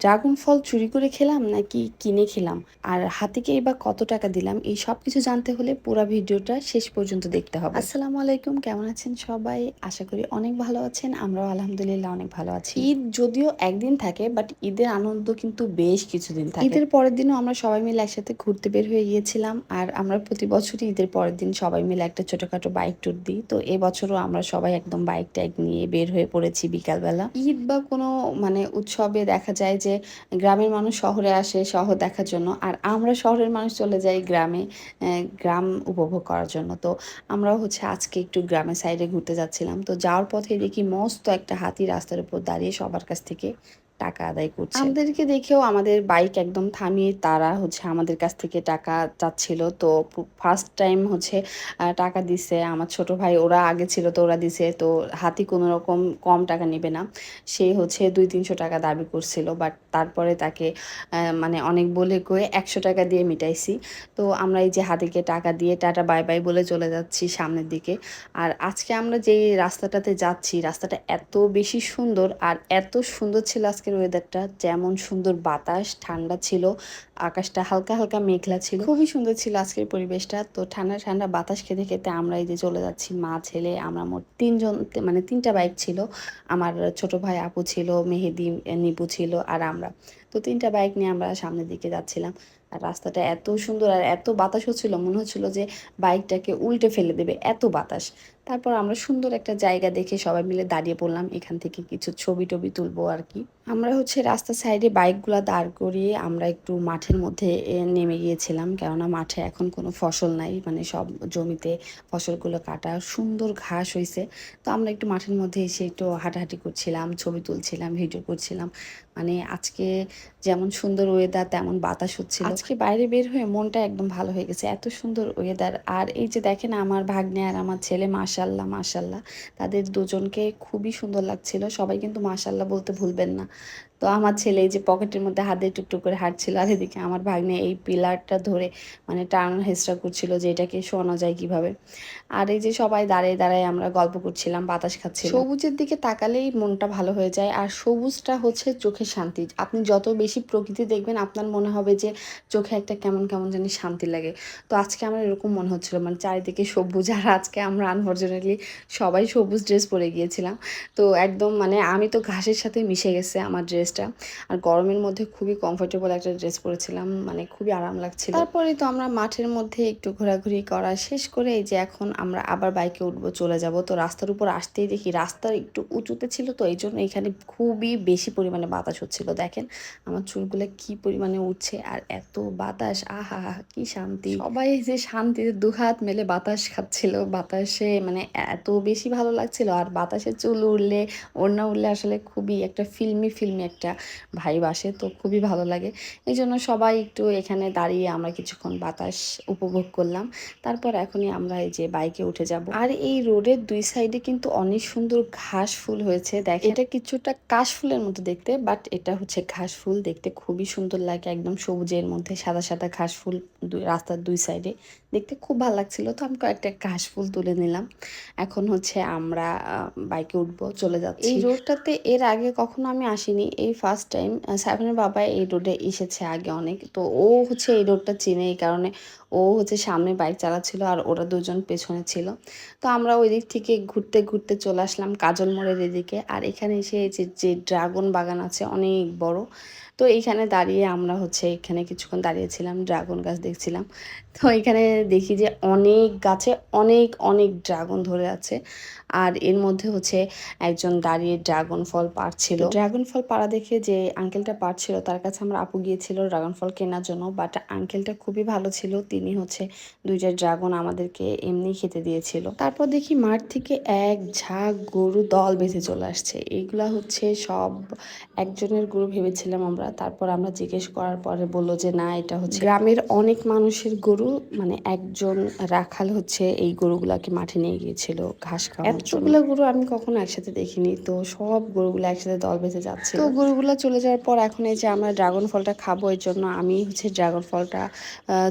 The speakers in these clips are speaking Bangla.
ড্রাগন ফল চুরি করে খেলাম নাকি কিনে খেলাম? আর হাতিকে এবার কত টাকা দিলাম? এই সব কিছু জানতে হলে পুরো ভিডিওটা শেষ পর্যন্ত দেখতে হবে। আসসালামু আলাইকুম কেমন আছেন সবাই? আশা করি অনেক ভালো আছেন আমরাও আলহামদুলিল্লাহ অনেক ভালো আছি। ঈদ যদিও একদিন থাকে বাট ঈদের আনন্দ কিন্তু বেশ কিছুদিন থাকে। ঈদের পরের দিনও আমরা সবাই মিলে একসাথে ঘুরতে বের হয়ে গিয়েছিলাম আর আমরা প্রতি বছরই ঈদের পরের দিন সবাই মিলে একটা ছোটখাটো বাইক ট্যুর দিই। তো এবছরও আমরা সবাই একদম বাইক টাইক নিয়ে বের হয়ে পড়েছি বিকালবেলা। ঈদ বা কোনো মানে উৎসবে দেখা যায় যে গ্রামের মানুষ শহরে আসে, শহর দেখার জন্য। আর আমরা শহরের মানুষ চলে যাই গ্রামে গ্রাম উপভোগ করার জন্য। তো আমরা হচ্ছে আজকে একটু গ্রামের সাইডে ঘুরতে যাচ্ছিলাম। তো যাওয়ার পথে দেখি মস্ত একটা হাতি রাস্তার উপর দাঁড়িয়ে সবার কাছ থেকে টাকা আদায় করছে। আমাদেরকে দেখেও আমাদের বাইক একদম থামিয়ে তারা হচ্ছে আমাদের কাছ থেকে টাকা চাচ্ছিল। তো ফার্স্ট টাইম হচ্ছে টাকা দিছে। আমার ছোট ভাই ওরা আগে ছিল তো ওরা দিছে। তো হাতি কোনো রকম কম টাকা নেবে না। সে হচ্ছে দুই তিনশো টাকা দাবি করছিল। বাট তারপরে তাকে মানে অনেক বলে কয়ে একশো টাকা দিয়ে মিটাইছি। তো আমরা এই যে হাতিকে টাকা দিয়ে টাটা, বাই বাই বলে চলে যাচ্ছি সামনের দিকে। আর আজকে আমরা যে রাস্তাটাতে যাচ্ছি, রাস্তাটা এত বেশি সুন্দর আর এত সুন্দর ছিল আজকের ওয়েদারটা যেমন সুন্দর বাতাস, ঠান্ডা ছিল, আকাশটা হালকা হালকা মেঘলা ছিল। খুবই সুন্দর ছিল আজকের পরিবেশটা। তো ঠান্ডা ঠান্ডা বাতাস খেতে খেতে আমরা এই যে চলে যাচ্ছি, মা, ছেলে, আমরা মোট তিনজন মানে তিনটা বাইক ছিল। আমার ছোট ভাই আপু ছিল, মেহেদি, নিপু ছিল আর আমরা। তো তিনটা বাইক নিয়ে আমরা সামনের দিকে যাচ্ছিলাম। আর রাস্তাটা এত সুন্দর আর এত বাতাস হচ্ছিল মনে হচ্ছিল যে বাইকটাকে উল্টে ফেলে দেবে, এত বাতাস। তারপর আমরা সুন্দর একটা জায়গা দেখে সবাই মিলে দাঁড়িয়ে পড়লাম। এখান থেকে কিছু ছবি টবি তুলবো আর কি আমরা হচ্ছে রাস্তার সাইডে বাইকগুলো দাঁড় করিয়ে আমরা একটু মাঠের মধ্যে নেমে গিয়েছিলাম। কেননা মাঠে এখন কোনো ফসল নাই মানে সব জমিতে ফসলগুলো কাটা। সুন্দর ঘাস হয়েছে তো আমরা একটু মাঠের মধ্যে এসে একটু হাঁটাহাঁটি করছিলাম ছবি তুলছিলাম ভিডিও করছিলাম। মানে আজকে যেমন সুন্দর ওয়েদার তেমন বাতাস হচ্ছিল। আজকে বাইরে বের হয়ে মনটা একদম ভালো হয়ে গেছে। এত সুন্দর ওয়েদার আর এই যে দেখেন আমার ভাগ্নে আর আমার ছেলে মাশাল্লাহ মাশাল্লাহ। তাদের দুজনকে খুবই সুন্দর লাগছিল। সবাই কিন্তু মাশাল্লাহ বলতে ভুলবেন না। তো আমার ছেলে এই যে পকেটের মধ্যে হাত টুকটুক করে হাঁটছিল আর এদিকে আমার ভাগ্নে এই পিলারটা ধরে মানে টানানোর হেসরা করছিল যে এটাকে শোনা যায় কীভাবে। আর এই যে সবাই দাঁড়িয়ে দাঁড়ায় আমরা গল্প করছিলাম, বাতাস খাচ্ছিলাম সবুজের দিকে তাকালেই মনটা ভালো হয়ে যায় আর সবুজটা হচ্ছে চোখের শান্তি। আপনি যত বেশি প্রকৃতি দেখবেন আপনার মনে হবে যে চোখে একটা কেমন কেমন জানি শান্তি লাগে। তো আজকে আমার এরকম মনে হচ্ছিল মানে চারিদিকে সবুজ আর আজকে আমরা আনফর্চুনেটলি সবাই সবুজ ড্রেস পরে গিয়েছিলাম। তো একদম মানে আমি তো ঘাসের সাথে মিশে গেছে আমার ড্রেসটা। আর গরমের মধ্যে খুবই কমফোর্টেবল একটা ড্রেস পরেছিলাম মানে খুবই আরাম লাগছিল। তারপরে তো আমরা মাঠের মধ্যে একটু ঘোরাঘুরি করা শেষ করে এই যে এখন আমরা আবার বাইকে উঠবো চলে যাব। তো রাস্তার উপর আসতেই দেখি রাস্তার একটু উঁচুতে ছিল তো এই জন্য এখানে খুবই বেশি পরিমাণে বাতাস হচ্ছিল। দেখেন আমার চুলগুলো কি পরিমাণে উঠছে আর এত বাতাস আহা কি শান্তি। সবাই যে শান্তিতে দুহাত মেলে বাতাস খাচ্ছিল বাতাসে মানে এত বেশি ভালো লাগছিল। আর বাতাসে চুল উড়লে ওড়না উড়লে আসলে খুবই একটা ফিল্মি ফিল্মি একটা ভাইব আসে, তো খুবই ভালো লাগে। এই জন্য সবাই একটু এখানে দাঁড়িয়ে আমরা কিছুক্ষণ বাতাস উপভোগ করলাম। তারপর এখনই আমরা এই যে বাইকে উঠে যাব। আর এই রোডের দুই সাইডে কিন্তু অনেক সুন্দর ঘাস ফুল হয়েছে। দেখ এটা কিছুটা কাশ ফুলের মতো দেখতে বাট এটা হচ্ছে ঘাস ফুল। দেখতে খুবই সুন্দর লাগে, একদম সবুজের মধ্যে সাদা সাদা ঘাস ফুল রাস্তার দুই সাইডে দেখতে খুব ভালো লাগছিল, তো আমি কয়েকটা ঘাস ফুল তুলে নিলাম। এখন হচ্ছে আমরা বাইকে উঠবো, চলে যাচ্ছি। এই রোডটাতে এর আগে কখনো আমি আসিনি। এই ফার্স্ট টাইম সাইফানের বাবা এই রোডে এসেছে আগে অনেক। তো ও হচ্ছে এই রোডটা চিনে এই কারণে। ও হচ্ছে সামনে বাইক চালাচ্ছিল আর ওরা দুজন পেছনে ছিল। তো আমরা ওই দিক থেকে ঘুরতে ঘুরতে চলে আসলাম কাজল মোড়ের এদিকে। আর এখানে এসে যে যে ড্রাগন বাগান আছে অনেক বড়। তো এইখানে দাঁড়িয়ে আমরা হচ্ছে এখানে কিছুক্ষণ দাঁড়িয়েছিলাম ড্রাগন গাছ দেখছিলাম। তো এখানে দেখি যে অনেক গাছে অনেক অনেক ড্রাগন ধরে আছে। আর এর মধ্যে হচ্ছে একজন দাঁড়িয়ে ড্রাগন ফল পাড়ছিল। ড্রাগন ফল পাড়া দেখে যে আঙ্কেলটা পাড়ছিল তার কাছে আমরা আপু গিয়েছিল ড্রাগন ফল কেনার জন্য। বাট আঙ্কেলটা খুবই ভালো ছিল। তিনি হচ্ছে দুইটা ড্রাগন আমাদেরকে এমনি খেতে দিয়েছিল। তারপর দেখি মাঠ থেকে এক ঝাঁক গরু দল বেঁধে চলে আসছে। এইগুলা হচ্ছে সব একজনের গরু ভেবেছিলাম আমরা। তারপর আমরা জিজ্ঞেস করার পরে বলল যে না এটা হচ্ছে গ্রামের অনেক মানুষের গরু। মানে একজন রাখাল হচ্ছে এই গরুগুলাকে মাঠে নিয়ে গিয়েছিল ঘাস খাওয়া এত সবগুলো গরু আমি কখনো একসাথে দেখিনি। তো সব গরুগুলো একসাথে দল বেঁধে যাচ্ছে। তো গরুগুলো চলে যাওয়ার পর এখন এই যে আমরা ড্রাগন ফলটা খাব এর জন্য আমি হচ্ছে ড্রাগন ফলটা আহ,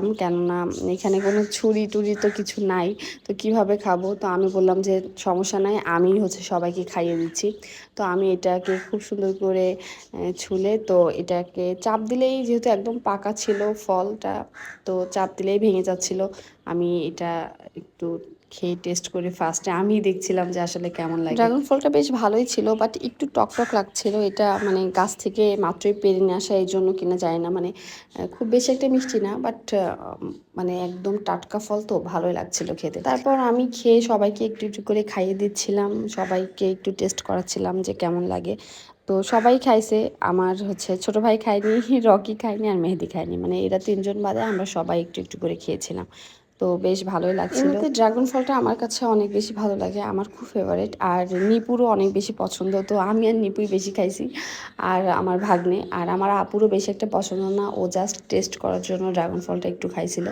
ছিলছিলাম কেননা এখানে কোনো ছুরি টুরি তো কিছু নাই, তো কীভাবে খাব? তো আমি বললাম যে সমস্যা নাই আমি হচ্ছে সবাইকে খাইয়ে দিচ্ছি। তো আমি এটাকে খুব সুন্দর করে ছুলে তো এটাকে চাপ দিলেই যেহেতু একদম পাকা ছিল ফলটা, তো চাপ দিলেই ভেঙে যাচ্ছিল। আমি এটা একটু খেয়ে টেস্ট করে ফার্স্টে আমি দেখছিলাম যে আসলে কেমন লাগে। ড্রাগন ফলটা বেশ ভালোই ছিল বাট একটু টক টক লাগছিল, এটা মানে গাছ থেকে মাত্রই পেরে নিয়ে আসা এই জন্য কিনা যায় না মানে খুব বেশি একটা মিষ্টি না বাট মানে একদম টাটকা ফল তো ভালোই লাগছিল খেতে। তারপর আমি খেয়ে সবাইকে একটু একটু করে খাইয়ে দিচ্ছিলাম, সবাইকে একটু টেস্ট করাচ্ছিলাম যে কেমন লাগে। তো সবাই খাইছে, আমার হচ্ছে ছোট ভাই খায়নি, রকি খায়নি, আর মেহেদি খায়নি মানে এরা তিনজন বাদে আমরা সবাই একটু একটু করে খেয়েছিলাম। তো বেশ ভালোই লাগছিল। এমনিতে ড্রাগন ফলটা আমার কাছে অনেক বেশি ভালো লাগে, আমার খুব ফেভারিট আর নিপুরও অনেক বেশি পছন্দ, তো আমি আর নিপুই বেশি খাইছি আর আমার ভাগ্নে। আর আমার আপুরও বেশি একটা পছন্দ না, ও জাস্ট টেস্ট করার জন্য ড্রাগন ফলটা একটু খাইছিল।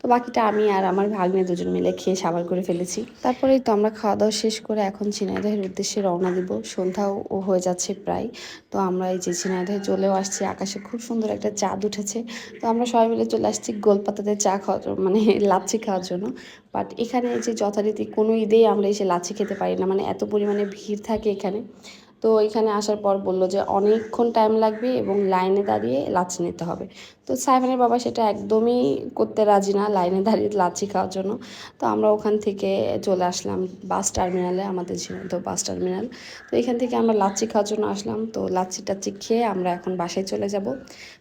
তো বাকিটা আমি আর আমার ভাগ্নে দুজন মিলে খেয়ে সাবার করে ফেলেছি। তারপরেই তো আমরা খাওয়া দাওয়া শেষ করে এখন ঝিনাইদহের উদ্দেশ্যে রওনা দিব। সন্ধ্যাও ও হয়ে যাচ্ছে প্রায়। তো আমরা এই যে ঝিনাইদহে চলেও আসছি, আকাশে খুব সুন্দর একটা চাঁদ উঠেছে। তো আমরা সবাই মিলে চলে আসছি গোলপাতাতে চা খাওয়া মানে লাচ্ছি খাওয়ার জন্য। বাট এখানে যে যথারীতি কোনো ঈদেই আমরা এসে লাচ্ছি খেতে পারি না। মানে এত পরিমাণে ভিড় থাকে এখানে। তো এখানে আসার পর বলল যে অনেকক্ষণ টাইম লাগবে এবং লাইনে দাঁড়িয়ে লাচ্ছি নিতে হবে। তো সাইফানের বাবা সেটা একদমই করতে রাজি না লাইনে দাঁড়িয়ে লাচ্ছি খাওয়ার জন্য। তো আমরা ওখান থেকে চলে আসলাম বাস টার্মিনালে আমাদের তো বাস টার্মিনাল তো এখান থেকে আমরা লাচ্ছি খাওয়ার জন্য আসলাম। তো লাচ্ছি টাচ্ছি খেয়ে আমরা এখন বাসায় চলে যাব।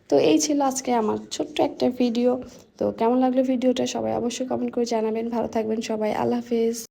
তো এই ছিল আজকে আমার ছোট্ট একটা ভিডিও তো কেমন লাগল ভিডিওটা সবাই অবশ্যই কমেন্ট করে জানাবেন। ভালো থাকবেন সবাই। আল্লাহ হাফিজ।